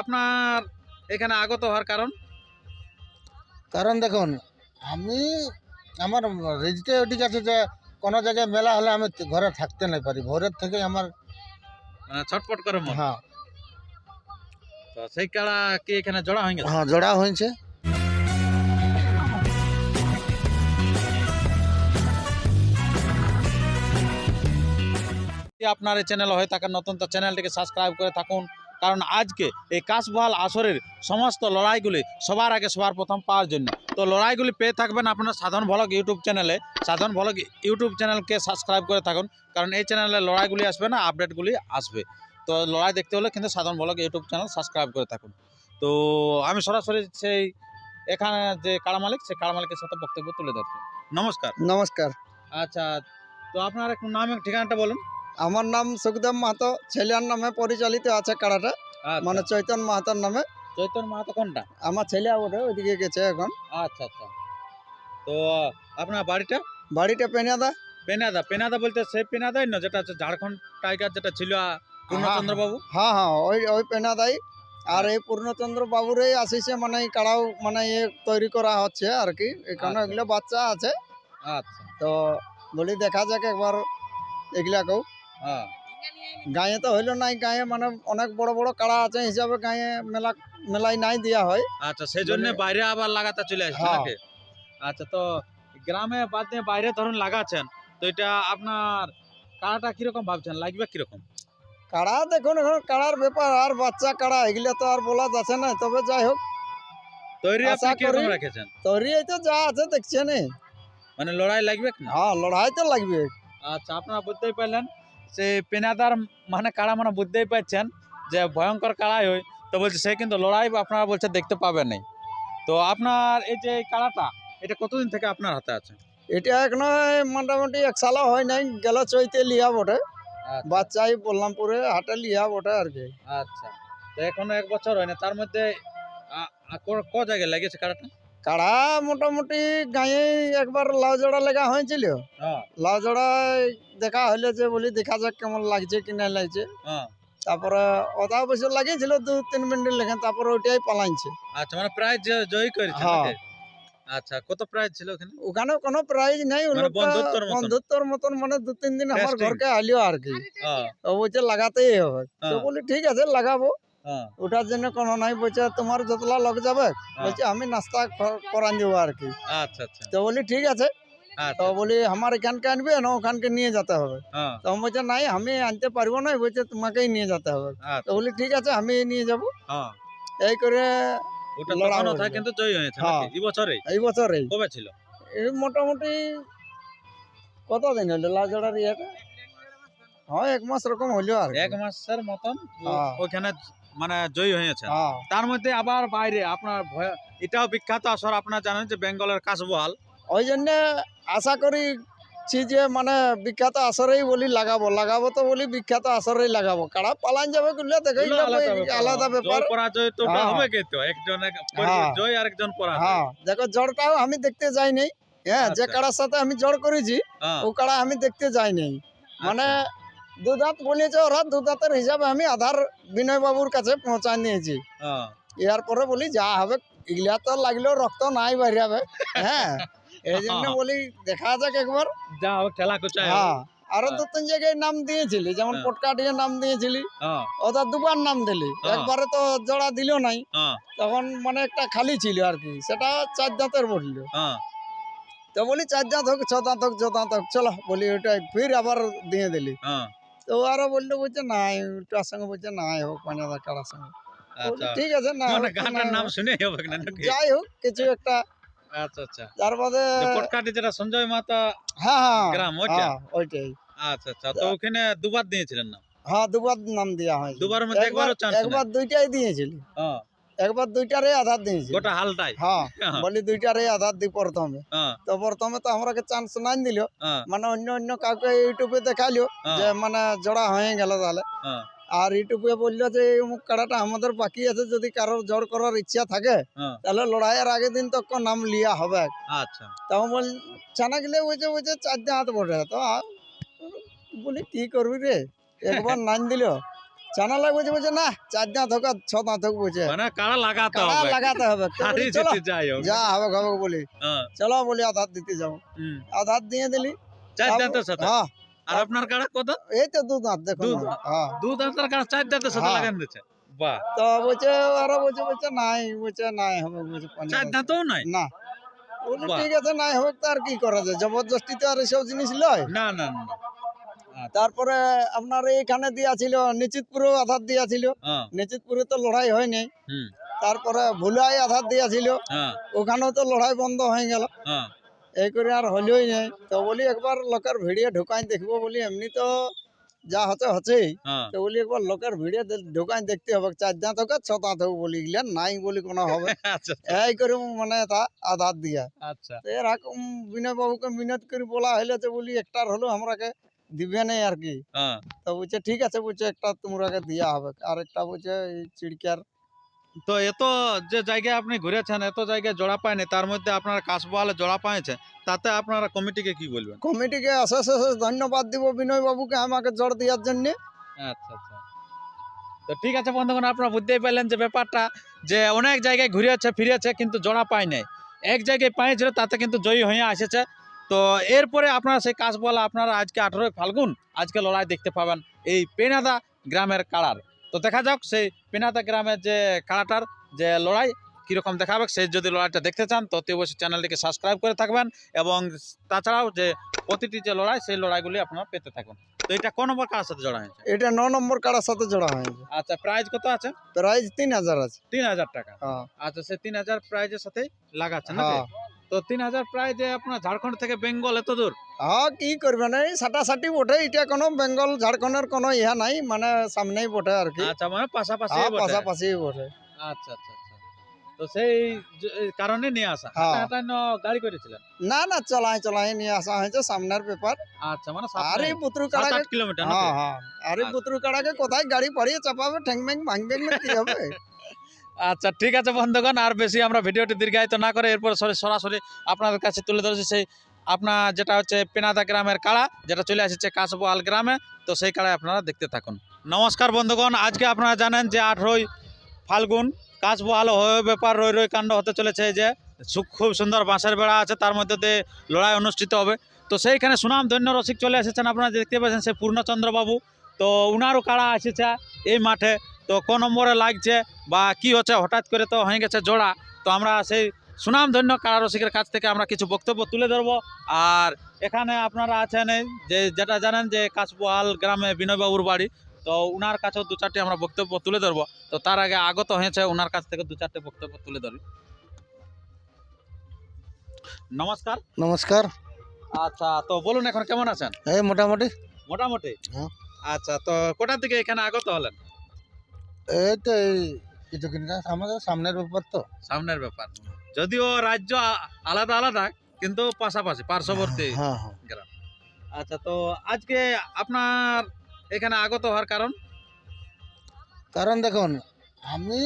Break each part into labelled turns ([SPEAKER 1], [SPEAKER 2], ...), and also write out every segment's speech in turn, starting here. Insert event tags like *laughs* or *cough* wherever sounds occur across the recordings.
[SPEAKER 1] আপনার এখানে আগত হওয়ার কারণ?
[SPEAKER 2] কারণ দেখুন আমি আমার রেজিস্ট্রি ঠিক আছে যে কোনো জায়গায় মেলা হলে আমি ঘরে থাকতে নাই পারি। ভোরের থেকে আমার
[SPEAKER 1] মানে ছটপট করে মন।
[SPEAKER 2] হ্যাঁ।
[SPEAKER 1] তো সেই কাড়া কি এখানে জড়া হয়ে গেছে?
[SPEAKER 2] হ্যাঁ জোড়া হয়েছে।
[SPEAKER 1] আপনার এই চ্যানেল হয়ে থাকেন নতুন তো চ্যানেলটিকে সাবস্ক্রাইব করে থাকুন। কারণ আজকে এই কাশবহাল আসরের সমস্ত লড়াইগুলি সবার আগে সবার প্রথম পাওয়ার জন্য। তো লড়াইগুলি পেয়ে থাকবেন আপনার সাধারণ ভলক ইউটিউব চ্যানেলে। সাধারণ ভলক ইউটিউব চ্যানেলকে সাবস্ক্রাইব করে থাকুন কারণ এই চ্যানেলে লড়াইগুলি আসবে না আপডেটগুলি আসবে। তো লড়াই দেখতে হলে কিন্তু সাধারণ ভলক ইউটিউব চ্যানেল সাবস্ক্রাইব করে থাকুন। তো আমি সরাসরি সেই এখানে যে কাড়া মালিক সেই কাড়া মালিকের সাথে বক্তব্য তুলে ধরছি। নমস্কার।
[SPEAKER 2] নমস্কার।
[SPEAKER 1] আচ্ছা তো আপনার একটু নাম ঠিকানাটা বলুন।
[SPEAKER 2] আমার নাম সুখদেব মাহাতো ছেলের নামে পরিচালিত আছে কাড়াটা।
[SPEAKER 1] আচ্ছা,
[SPEAKER 2] মানে চৈতন মাহাতোর নামে।
[SPEAKER 1] চৈতন্য মাহাতো কোনটা?
[SPEAKER 2] আমার ছেলে ওঠে ওইদিকে গেছে এখন।
[SPEAKER 1] আচ্ছা আচ্ছা। তো আপনার বাড়িটা?
[SPEAKER 2] বাড়িটা পেনাদা।
[SPEAKER 1] পেনাদা। পেনাদা বলতে সেই পেনাদাই না যেটা ঝাড়খণ্ড টাইগার যেটা ছিল আহ, পূর্ণচন্দ্র বাবু
[SPEAKER 2] হ্যাঁ হ্যাঁ ওই ওই পেনাদাই। আর এই পূর্ণচন্দ্র বাবুরই আসিছে মানে এই কাড়াও মানে ইয়ে তৈরি করা হচ্ছে আর কি। এখানে
[SPEAKER 1] আচ্ছা।
[SPEAKER 2] এগুলো বাচ্চা আছে।
[SPEAKER 1] আচ্ছা।
[SPEAKER 2] তো বলি দেখা যাক একবার এগুলাকেও।
[SPEAKER 1] হ্যাঁ।
[SPEAKER 2] গাঁয়ে তো হইল নাই গাঁয়ে মানে অনেক বড় বড় কাড়া আছে হিসাবে গাঁয়ে মেলা মেলাই নাই দেওয়া হয়।
[SPEAKER 1] আচ্ছা সেই জন্য
[SPEAKER 2] মানে-
[SPEAKER 1] বাইরে আবার লাগাতে চলে আসছে
[SPEAKER 2] হ্যাঁ।
[SPEAKER 1] নাকি? আচ্ছা তো গ্রামে বাদ দিয়ে বাইরে ধরুন লাগাচ্ছেন তো এটা আপনার কাড়াটা কীরকম ভাবছেন লাগবে কীরকম?
[SPEAKER 2] কাড়া দেখুন এখন কাড়ার ব্যাপার আর বাচ্চা কাড়া এগুলো তো আর বলা যাচ্ছে না তবে যাই হোক।
[SPEAKER 1] তৈরি আপনি কীরকম রেখেছেন?
[SPEAKER 2] তৈরি এই তো যা আছে দেখছেন
[SPEAKER 1] মানে লড়াই লাগবে না?
[SPEAKER 2] হ্যাঁ লড়াই তো লাগবে।
[SPEAKER 1] আচ্ছা আপনারা বুঝতেই পারলেন। সে পেনাদার মানে কাড়া মানে বুঝতেই পারছেন যে ভয়ঙ্কর কাড়াই হয়। তো বলছে সে কিন্তু লড়াই আপনারা বলছে দেখতে পাবেন নাই। তো আপনার এই যে কাড়াটা এটা কতদিন থেকে আপনার হাতে আছে?
[SPEAKER 2] এটা এখনও মোটামুটি এক সালও হয় নাই গেল চৈতে লিয়া বটে। বাচ্চাই বললামপুরে হাটে লিয়া বটে আর কি।
[SPEAKER 1] আচ্ছা। তো এখনও এক বছর হয় না তার মধ্যে ক জায়গায় লেগেছে কাড়াটা
[SPEAKER 2] কাড়া মোটামুটি গাঁয়ে একবার লাউ জোড়া লেগা হয়েছিল।
[SPEAKER 1] হ্যাঁ।
[SPEAKER 2] লাউ জোড়ায় দেখা হইলে যে বলি দেখা যাক কেমন লাগছে কি না লাগছে।
[SPEAKER 1] হ্যাঁ।
[SPEAKER 2] তারপরে অদা বছর লাগিয়েছিল দু তিন মিনিট লেখেন তারপরে ওইটাই পালাইছে।
[SPEAKER 1] আচ্ছা মানে প্রাইজ জয়ী করেছে
[SPEAKER 2] হ্যাঁ।
[SPEAKER 1] আচ্ছা কত প্রাইজ ছিল ওখানে?
[SPEAKER 2] ওখানে কোনো প্রাইজ নাই
[SPEAKER 1] মানে বন্ধুত্বর মতন?
[SPEAKER 2] মানে দু তিন দিন আমার ঘরকে আলিও আর কি। ও বলছে লাগাতেই হবে। তো বলি ঠিক আছে লাগাবো। ওটার জন্য কোনো নাই বলছে তোমার যতলা লোক যাবে
[SPEAKER 1] হ্যাঁ।
[SPEAKER 2] বলছে আমি নাস্তা করান দেবো আর কি।
[SPEAKER 1] আচ্ছা আচ্ছা।
[SPEAKER 2] তো বলি ঠিক আছে। তো
[SPEAKER 1] আচ্ছা
[SPEAKER 2] বলি আমার এখানকে আনবে না ওখানকে নিয়ে যেতে হবে।
[SPEAKER 1] হ্যাঁ।
[SPEAKER 2] তো আমি বলছে নাই আমি আনতে পারব না বলছে তোমাকেই নিয়ে যেতে হবে। তো বলি ঠিক আছে আমি নিয়ে যাব।
[SPEAKER 1] হ্যাঁ।
[SPEAKER 2] এই করে
[SPEAKER 1] ওটা তখন
[SPEAKER 2] হয়েছে।
[SPEAKER 1] কিন্তু জয়ী হয়েছে
[SPEAKER 2] হ্যাঁ।
[SPEAKER 1] এই বছরেই? কবে ছিল?
[SPEAKER 2] এই মোটামুটি কত দিন হলো লাজড়ার ইয়েটা? হ্যাঁ এক মাস রকম হইল আর।
[SPEAKER 1] এক মাসের মতন
[SPEAKER 2] হ্যাঁ।
[SPEAKER 1] ওখানে মানে জয়ী হয়েছে
[SPEAKER 2] হ্যাঁ।
[SPEAKER 1] তার মধ্যে আবার বাইরে আপনার এটাও বিখ্যাত আসর আপনারা জানেন যে বেঙ্গলের কাশবহাল।
[SPEAKER 2] ওই জন্য আশা করিছি যে মানে বিখ্যাত আসরেই বলি লাগাবো লাগাবো তো বলি বিখ্যাত আসরেই লাগাবো। কাড়া পালান যাবে গুলো দেখে আলাদা ব্যাপার।
[SPEAKER 1] জয় পরাজয় তো
[SPEAKER 2] হ্যাঁ।
[SPEAKER 1] হবে কি তো? একজন এক-
[SPEAKER 2] হ্যাঁ।
[SPEAKER 1] জয় আরেকজন পরাজয়।
[SPEAKER 2] দেখো জড়টাও আমি দেখতে যাই নাই হ্যাঁ যে
[SPEAKER 1] আচ্ছা।
[SPEAKER 2] কাড়ার সাথে আমি জড় করেছি ও কাড়া আমি দেখতে যাই নাই মানে
[SPEAKER 1] আচ্ছা।
[SPEAKER 2] দু দাঁত বলেছে ওরা দু দাঁতের হিসাবে আমি আধার বিনয় বাবুর কাছে পৌঁছায় নিয়েছি। এর পরে বলি যা হবে এগুলা তো লাগলেও রক্ত নাই বেরিয়াবে হ্যাঁ এই জন্য *laughs* বলি দেখা যাক একবার।
[SPEAKER 1] যা হোক খেলা কুচায়
[SPEAKER 2] হ্যাঁ
[SPEAKER 1] আরও।
[SPEAKER 2] দু তিন জায়গায় নাম দিয়েছিলি যেমন
[SPEAKER 1] হ্যাঁ।
[SPEAKER 2] পটকাটিয়ে নাম দিয়েছিলি। ওটা দুবার নাম দিলি। একবারে তো জোড়া দিল নাই। তখন মানে একটা খালি ছিল আর কি সেটা চার দাঁতের বলল। তো বলি চার দাঁত হোক ছ দাঁত হোক ছ দাঁত হোক চলো। বলি ওটাই ফির আবার দিয়ে দিলি।
[SPEAKER 1] হ্যাঁ,
[SPEAKER 2] তো বলল বলছে নাই তার সঙ্গে বলছে নাই হোক কারার সঙ্গে
[SPEAKER 1] আচ্ছা।
[SPEAKER 2] ঠিক আছে না
[SPEAKER 1] মানে গানটার নাম শুনে হবে না
[SPEAKER 2] যাই হোক কিছু একটা।
[SPEAKER 1] আচ্ছা আচ্ছা।
[SPEAKER 2] তার বাদে
[SPEAKER 1] পটকাটি যেটা সঞ্জয় মাতা
[SPEAKER 2] হ্যাঁ হ্যাঁ
[SPEAKER 1] গ্রাম ওইটা?
[SPEAKER 2] হ্যাঁ ওইটাই।
[SPEAKER 1] আচ্ছা আচ্ছা তো ওখানে দুবার দিয়েছিলেন না
[SPEAKER 2] হ্যাঁ দুবার নাম দেওয়া হয়
[SPEAKER 1] দুবার মধ্যে একবারও চান্স
[SPEAKER 2] একবার দুইটাই দিয়েছিল।
[SPEAKER 1] হ্যাঁ।
[SPEAKER 2] একবার দুইটারে আধার দিয়েছি।
[SPEAKER 1] গোটা হালটাই?
[SPEAKER 2] হ্যাঁ
[SPEAKER 1] হ্যাঁ,
[SPEAKER 2] বলি দুইটারে আধার দি প্রথমে।
[SPEAKER 1] হ্যাঁ,
[SPEAKER 2] তো প্রথমে তো আমরাকে চান্স নাই দিল।
[SPEAKER 1] হ্যাঁ,
[SPEAKER 2] মানে অন্য অন্য কাউকে ইউটিউবে দেখাইলো
[SPEAKER 1] হ্যাঁ,
[SPEAKER 2] যে মানে জোড়া হয়ে গেল তাহলে। আর ইউটিউবে বলল যে এই অমুক কাড়াটা আমাদের বাকি আছে যদি কারোর জোর করার ইচ্ছা থাকে তাহলে লড়াইয়ের আগের দিন তো নাম লিয়া হবে।
[SPEAKER 1] আচ্ছা।
[SPEAKER 2] তখন বল চানা গেলে ওই যে ওই যে চার হাত বটে তো বলি কি করবি রে? একবার নাম দিল? চানা লাগবে যে বলছে না চার দাঁত হোক আর ছ দাঁত হোক বলছে।
[SPEAKER 1] মানে কাড়া লাগাতে
[SPEAKER 2] কাড়া
[SPEAKER 1] হবে।
[SPEAKER 2] লাগাতে *laughs* চলো।
[SPEAKER 1] যাই হোক
[SPEAKER 2] যা হবে হবে বলি।
[SPEAKER 1] হ্যাঁ,
[SPEAKER 2] চলো বলি আধার দিতে যাব আধার দিয়ে দিলি।
[SPEAKER 1] চার দাঁতের সাথে?
[SPEAKER 2] হ্যাঁ।
[SPEAKER 1] আর আপনার কাড়া কত?
[SPEAKER 2] এই তো দু দাঁত দেখুন
[SPEAKER 1] দু
[SPEAKER 2] হ্যাঁ।
[SPEAKER 1] দু দাঁতের কাড়া চার দাঁতের সাথে
[SPEAKER 2] হ্যাঁ।
[SPEAKER 1] লাগান দিচ্ছে বাহ।
[SPEAKER 2] তো বলছে আরও বলছে বলছে নাই বলছে নাই হবে বলছে
[SPEAKER 1] চার। দাঁতও নাই?
[SPEAKER 2] না। ঠিক আছে নাই হোক তো আর কি করা যায়? জবরদস্তি তো আর এসব জিনিস লয়?
[SPEAKER 1] না না না।
[SPEAKER 2] তারপরে আপনার এইখানে দিয়া ছিল নিশ্চিতপুরেও আধার দিয়া ছিল
[SPEAKER 1] হ্যাঁ।
[SPEAKER 2] নিশ্চিতপুরে তো লড়াই হয়নি। তারপরে ভুলাই আধার দিয়া ছিল
[SPEAKER 1] হ্যাঁ।
[SPEAKER 2] ওখানেও তো লড়াই বন্ধ হয়ে গেল।
[SPEAKER 1] হ্যাঁ।
[SPEAKER 2] এই করে আর হলোই নাই। তো বলি একবার লোকের ভিডিও ঢুকাই দেখব বলি এমনি তো যা হচ্ছে হচ্ছেই।
[SPEAKER 1] হ্যাঁ।
[SPEAKER 2] তো বলি একবার লোকের ভিডিও ঢুকাই দেখতে হবে। চার দাঁত হোক ছ দাঁত হোক বলি গেলে নাই বলি কোনো হবে। *laughs*
[SPEAKER 1] আচ্ছা
[SPEAKER 2] এই করে মানে তা আধার দিয়া।
[SPEAKER 1] আচ্ছা।
[SPEAKER 2] এরকম বিনয় বাবুকে মিনত করে বলা হইলে তো বলি একটার হলো আমরাকে দিবে নাই আর কি।
[SPEAKER 1] হ্যাঁ।
[SPEAKER 2] তো বলছে ঠিক আছে বলছে একটা তোমরাকে দিয়া হবে। আর একটা বলছে এই চিড়কার
[SPEAKER 1] তো এত যে জায়গায় আপনি ঘুরেছেন এত জায়গায় জোড়া পায়নি তার মধ্যে আপনার কাশবহালে জোড়া পাইছে তাতে আপনারা কমিটিকে কি বলবেন?
[SPEAKER 2] কমিটিকে অশেষ অশেষ ধন্যবাদ দিব বিনয় বাবুকে আমাকে জোর দেওয়ার জন্য।
[SPEAKER 1] আচ্ছা আচ্ছা। তো ঠিক আছে বন্ধুগণ আপনারা বুঝতেই পারলেন যে ব্যাপারটা যে অনেক জায়গায় ঘুরেছে ফিরেছে কিন্তু জোড়া পায় নাই। এক জায়গায় পাইছিল তাতে কিন্তু জয়ী হয়ে এসেছে তো এরপরে আপনারা সেই কাশবলা আপনারা আজকে আঠেরোই ফাল্গুন আজকে লড়াই দেখতে পাবেন এই পেনাদা গ্রামের কাড়ার। তো দেখা যাক সেই পেনাদা গ্রামের যে কাড়াটার যে লড়াই কীরকম দেখাবে সেই যদি লড়াইটা দেখতে চান তো অতি অবশ্যই চ্যানেলটিকে সাবস্ক্রাইব করে থাকবেন এবং তাছাড়াও যে প্রতিটি যে লড়াই সেই লড়াইগুলি আপনারা পেতে থাকুন। তো এটা কোন নম্বর কার সাথে জড়া হয়েছে?
[SPEAKER 2] এটা ন নম্বর কাড়ার সাথে জোড়া হয়েছে।
[SPEAKER 1] আচ্ছা প্রাইজ কত আছে?
[SPEAKER 2] প্রাইস তিন হাজার আছে।
[SPEAKER 1] তিন হাজার টাকা।
[SPEAKER 2] হ্যাঁ।
[SPEAKER 1] আচ্ছা সে তিন হাজার প্রাইজের সাথে লাগাচ্ছে
[SPEAKER 2] হ্যাঁ।
[SPEAKER 1] তো তিন হাজার প্রাইজে আপনার ঝাড়খণ্ড থেকে বেঙ্গল এত দূর?
[SPEAKER 2] হ্যাঁ কি করবেন এই সাটাসাটি বটে এটা কোনো বেঙ্গল ঝাড়খণ্ডের কোনো ইহা নাই মানে সামনেই বটে আর কি।
[SPEAKER 1] আচ্ছা মানে পাশাপাশি
[SPEAKER 2] পাশাপাশি বটে।
[SPEAKER 1] আচ্ছা আচ্ছা আচ্ছা। তো সেই কারণে নিয়ে আসা
[SPEAKER 2] হ্যাঁ।
[SPEAKER 1] গাড়ি করেছিলেন
[SPEAKER 2] না না চলাই চলাই নিয়ে আসা হয়েছে সামনের ব্যাপার
[SPEAKER 1] আচ্ছা মানে
[SPEAKER 2] আর পুত্রু কাড়াকে
[SPEAKER 1] কিলোমিটার
[SPEAKER 2] হ্যাঁ হ্যাঁ আর
[SPEAKER 1] আচ্ছা।
[SPEAKER 2] পুত্রু কাড়াকে কোথায় গাড়ি পাড়িয়ে চাপাবে ঠ্যাং ম্যাং ভাঙবে কি হবে? *laughs*
[SPEAKER 1] আচ্ছা ঠিক আছে বন্ধুগণ, আর বেশি আমরা ভিডিওটি দীর্ঘায়িত না করে এরপর সরি- সরাসরি আপনাদের কাছে তুলে ধরেছি সেই আপনার যেটা হচ্ছে পেনাদা গ্রামের কাড়া, যেটা চলে আসছে কাশবোয়াল গ্রামে। তো সেই কাড়ায় আপনারা দেখতে থাকুন। নমস্কার বন্ধুগণ, আজকে আপনারা জানেন যে আঠেরোই ফাল্গুন কাশবোয়াল হয়ে ব্যাপার রই রই কাণ্ড হতে চলেছে যে সু- খুব সুন্দর বাঁশের বেড়া আছে, তার মধ্যে দিয়ে লড়াই অনুষ্ঠিত হবে। তো সেইখানে সুনাম ধন্য রসিক চলে এসেছেন, আপনারা দেখতে পাচ্ছেন সেই পূর্ণচন্দ্র বাবু তো উনারও কাড়া এসেছে এই মাঠে। তো ক নম্বরে লাগছে বা কি হচ্ছে হঠাৎ করে তো হয়ে গেছে জোড়া তো আমরা সেই সুনাম ধন্য কারা রসিকের কাছ থেকে আমরা কিছু বক্তব্য তুলে ধরবো। আর এখানে আপনারা আছেন যে যেটা জানেন যে কাশবহাল গ্রামে বিনয়বাবুর বাড়ি তো উনার কাছেও দু চারটি আমরা বক্তব্য তুলে ধরবো। তো তার আগে আগত হয়েছে ওনার কাছ থেকে দু চারটে বক্তব্য তুলে ধরি। নমস্কার।
[SPEAKER 3] নমস্কার।
[SPEAKER 1] আচ্ছা তো বলুন এখন কেমন আছেন?
[SPEAKER 3] এই মোটামুটি।
[SPEAKER 1] মোটামুটি?
[SPEAKER 3] হ্যাঁ।
[SPEAKER 1] আচ্ছা তো কোটার দিকে এখানে আগত হলেন?
[SPEAKER 3] এই তো এই কিছুক্ষণ আমাদের সামনের ব্যাপার তো।
[SPEAKER 1] সামনের ব্যাপার। যদিও রাজ্য আলাদা আলাদা কিন্তু পাশাপাশি পার্শ্ববর্তী
[SPEAKER 3] হ্যাঁ হ্যাঁ
[SPEAKER 1] আচ্ছা তো আজকে আপনার এখানে আগত হওয়ার কারণ?
[SPEAKER 3] কারণ দেখুন আমি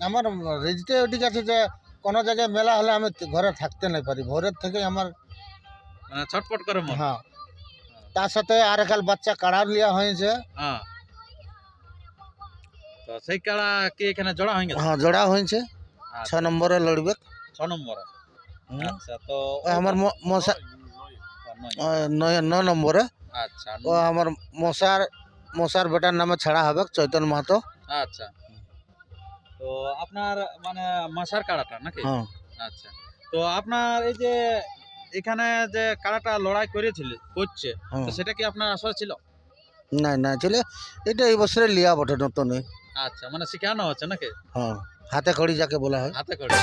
[SPEAKER 3] আমার রেজিতে ঠিক আছে যে কোনো জায়গায় মেলা হলে আমি ঘরে থাকতে নাই পারি। ভোরের থেকে আমার
[SPEAKER 1] মানে ছটপট করে
[SPEAKER 3] হ্যাঁ। তার সাথে আর একাল বাচ্চা কাড়া লিয়া হয়েছে।
[SPEAKER 1] হ্যাঁ। তো সেই কাড়া কি এখানে জড়া হয়ে গেছে?
[SPEAKER 3] হ্যাঁ জোড়া হয়েছে ছ
[SPEAKER 1] আচ্ছা,
[SPEAKER 3] নম্বরে লড়বে
[SPEAKER 1] ছ নম্বর। আচ্ছা তো
[SPEAKER 3] আমার মশা নয় ন নম্বরে।
[SPEAKER 1] আচ্ছা।
[SPEAKER 3] ও আমার মশার মশার বেটার নামে ছাড়া হবে চৈতন মাহাতো।
[SPEAKER 1] আচ্ছা। তো আপনার মানে মশার কাড়াটা নাকি?
[SPEAKER 3] হ্যাঁ।
[SPEAKER 1] আচ্ছা। তো আপনার এই যে এখানে যে কাড়াটা লড়াই করেছিল করছে
[SPEAKER 3] হ্যাঁ।
[SPEAKER 1] সেটা কি আপনার আশা ছিল?
[SPEAKER 3] না না ছেলে এটা এই বছরে লিয়া বটে নতুন
[SPEAKER 1] আচ্ছা মানে শিখানো হচ্ছে নাকি?
[SPEAKER 3] হ্যাঁ হাতে খড়ি যাকে বলা হয়।
[SPEAKER 1] হাতে করে